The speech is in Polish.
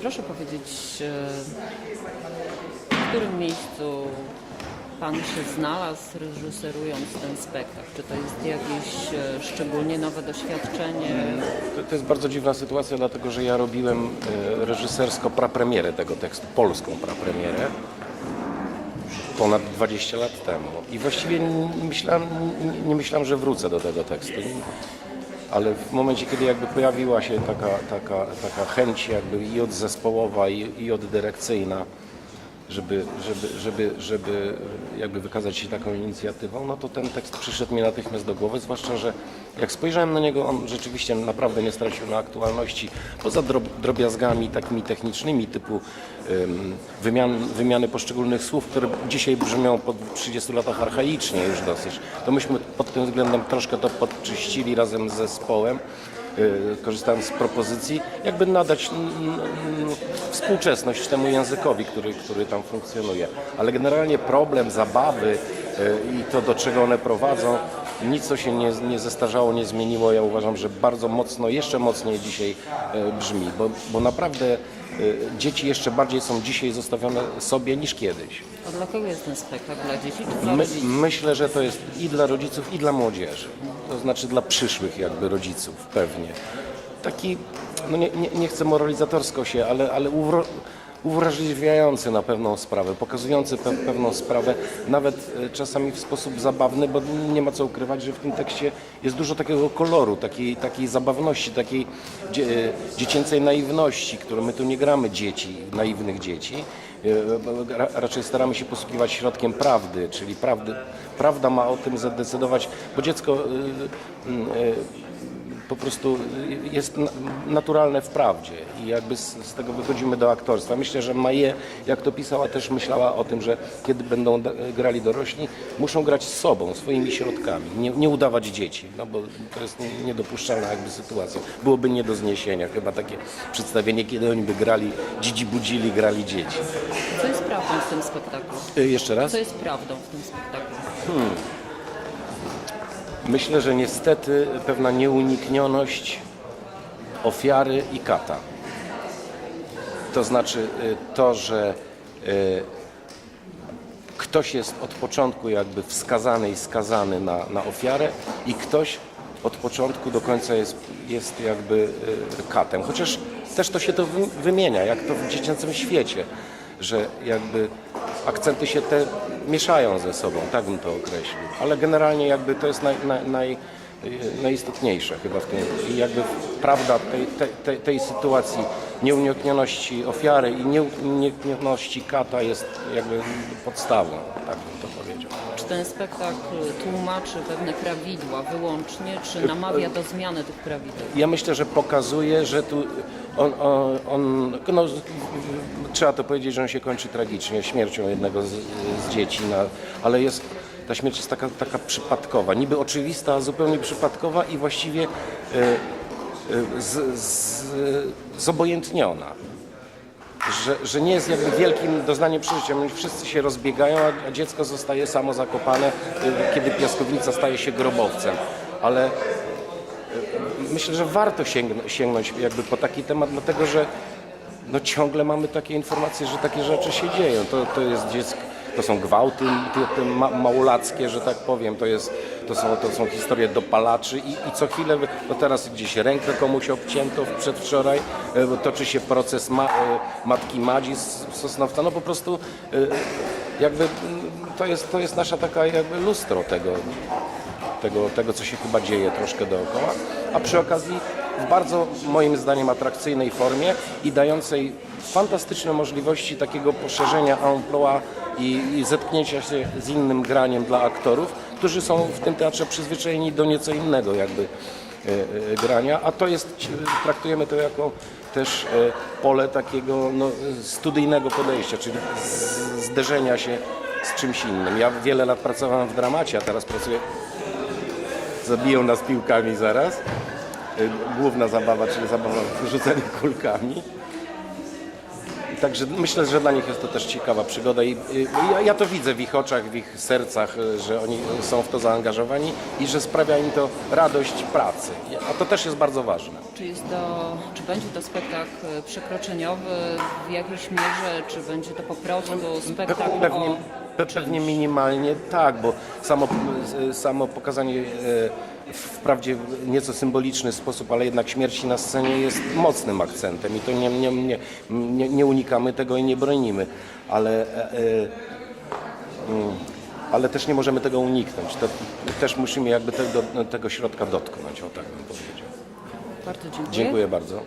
Proszę powiedzieć, e, w którym miejscu Pan się znalazł reżyserując ten spektakl? Czy to jest jakieś e, szczególnie nowe doświadczenie? To, to jest bardzo dziwna sytuacja, dlatego że ja robiłem e, reżysersko prapremierę tego tekstu, polską prapremierę ponad 20 lat temu. I właściwie nie myślałem, nie- myślałem, że wrócę do tego tekstu. Ale w momencie, kiedy jakby pojawiła się taka, taka, taka chęć jakby i od zespołowa, i, i od dyrekcyjna, żeby, żeby, żeby, żeby jakby wykazać się taką inicjatywą, no to ten tekst przyszedł mi natychmiast do głowy, zwłaszcza, że jak spojrzałem na niego, on rzeczywiście naprawdę nie stracił na aktualności, poza drob, drobiazgami takimi technicznymi typu ym, wymian, wymiany poszczególnych słów, które dzisiaj brzmią po 30 latach archaicznie już dosyć, to myśmy pod tym względem troszkę to podczyścili razem z zespołem korzystając z propozycji, jakby nadać współczesność temu językowi, który, który tam funkcjonuje. Ale generalnie problem zabawy y, i to, do czego one prowadzą, nic co się nie, nie zestarzało, nie zmieniło. Ja uważam, że bardzo mocno, jeszcze mocniej dzisiaj y, brzmi, bo, bo naprawdę y, dzieci jeszcze bardziej są dzisiaj zostawione sobie niż kiedyś. A dla kogo jest ten spektakl? Dla dzieci czy dla My, rodziców? myślę, że to jest i dla rodziców, i dla młodzieży. To znaczy dla przyszłych jakby rodziców pewnie. Taki, no nie, nie, nie chcę moralizatorsko się, ale, ale uwro, uwrażliwiający na pewną sprawę, pokazujący pe, pewną sprawę, nawet e, czasami w sposób zabawny, bo nie ma co ukrywać, że w tym tekście jest dużo takiego koloru, takiej, takiej zabawności, takiej dzie, e, dziecięcej naiwności, którą my tu nie gramy dzieci, naiwnych dzieci, E, ra- raczej staramy się posługiwać środkiem prawdy, czyli prawdy, prawda ma o tym zadecydować, bo dziecko po prostu jest na- naturalne w prawdzie i jakby z, z tego wychodzimy do aktorstwa. Myślę, że Maje, jak to pisała, też myślała o tym, że kiedy będą grali dorośli, muszą grać z sobą, swoimi środkami, nie, nie udawać dzieci, no bo to jest nie- niedopuszczalna jakby sytuacja. Byłoby nie do zniesienia, chyba takie przedstawienie, kiedy oni by grali, dzidzi budzili, grali dzieci. Co jest prawdą w tym spektaklu? Y, Jeszcze raz? Co jest prawdą w tym spektaklu? Myślę, że niestety pewna nieuniknioność ofiary i kata. To znaczy y, to, że y, ktoś jest od początku jakby wskazany i skazany na, na ofiarę i ktoś od początku do końca jest, jest jakby y, katem. Chociaż też to się to wy- wymienia, jak to w dziecięcym świecie, że jakby akcenty się te mieszają ze sobą, tak bym to określił. Ale generalnie jakby to jest naj, naj, naj, najistotniejsze chyba w tym. I jakby prawda tej, tej, tej, sytuacji nieuniknioności ofiary i nieuniknioności kata jest jakby podstawą, tak to ten spektakl tłumaczy pewne prawidła wyłącznie, czy namawia do zmiany tych prawideł? Ja myślę, że pokazuje, że tu on, on, on no, trzeba to powiedzieć, że on się kończy tragicznie, śmiercią jednego z, z dzieci, na, ale jest, ta śmierć jest taka, taka przypadkowa, niby oczywista, a zupełnie przypadkowa i właściwie e, e, z, z, zobojętniona. Że, że nie jest jakby wielkim doznaniem przeżycia. Oni wszyscy się rozbiegają, a- dziecko zostaje samo zakopane, y, kiedy piaskownica staje się grobowcem. Ale myślę, że warto sięgn- sięgnąć jakby po taki temat, dlatego że no ciągle mamy takie informacje, że takie rzeczy się dzieją. To, to jest dziecko, to są gwałty ma, małolackie, że tak powiem, to, jest, to, są, to są historie dopalaczy i, i co chwilę, no teraz gdzieś rękę komuś obcięto przedwczoraj, e, toczy się proces ma, e, matki Madzi z Sosnowca, no po prostu e, jakby mm, to jest, to jest nasza taka jakby lustro tego, tego, tego, co się chyba dzieje troszkę dookoła, a przy okazji w bardzo moim zdaniem atrakcyjnej formie i dającej fantastyczne możliwości takiego poszerzenia emploi i, i zetknięcia się z innym graniem dla aktorów, którzy są w tym teatrze przyzwyczajeni do nieco innego jakby e, e, grania, a to jest, traktujemy to jako też e, pole takiego no, studyjnego podejścia, czyli zderzenia się z czymś innym. Ja wiele lat pracowałem w dramacie, a teraz pracuję zabiją nas piłkami zaraz. Y, Główna zabawa, czyli zabawa w rzucenie kulkami. także myślę, że dla nich jest to też ciekawa przygoda i y, ja, ja to widzę w ich oczach, w ich sercach, y, że oni są w to zaangażowani i że sprawia im to radość pracy. A to też jest bardzo ważne. Czy, jest to, czy będzie to spektakl przekroczeniowy w jakiejś mierze, czy będzie to po prostu spektakl Pewnie, o pe- pewnie minimalnie tak, bo samo, samo pokazanie wprawdzie w nieco symboliczny sposób, ale jednak śmierci na scenie jest mocnym akcentem i to nie, nie, nie, nie, nie unikamy tego i nie bronimy, ale, e, e, mm, ale też nie możemy tego uniknąć. Też musimy jakby tego, tego środka dotknąć, o tak bym powiedział. Bardzo dziękuję. Dziękuję bardzo.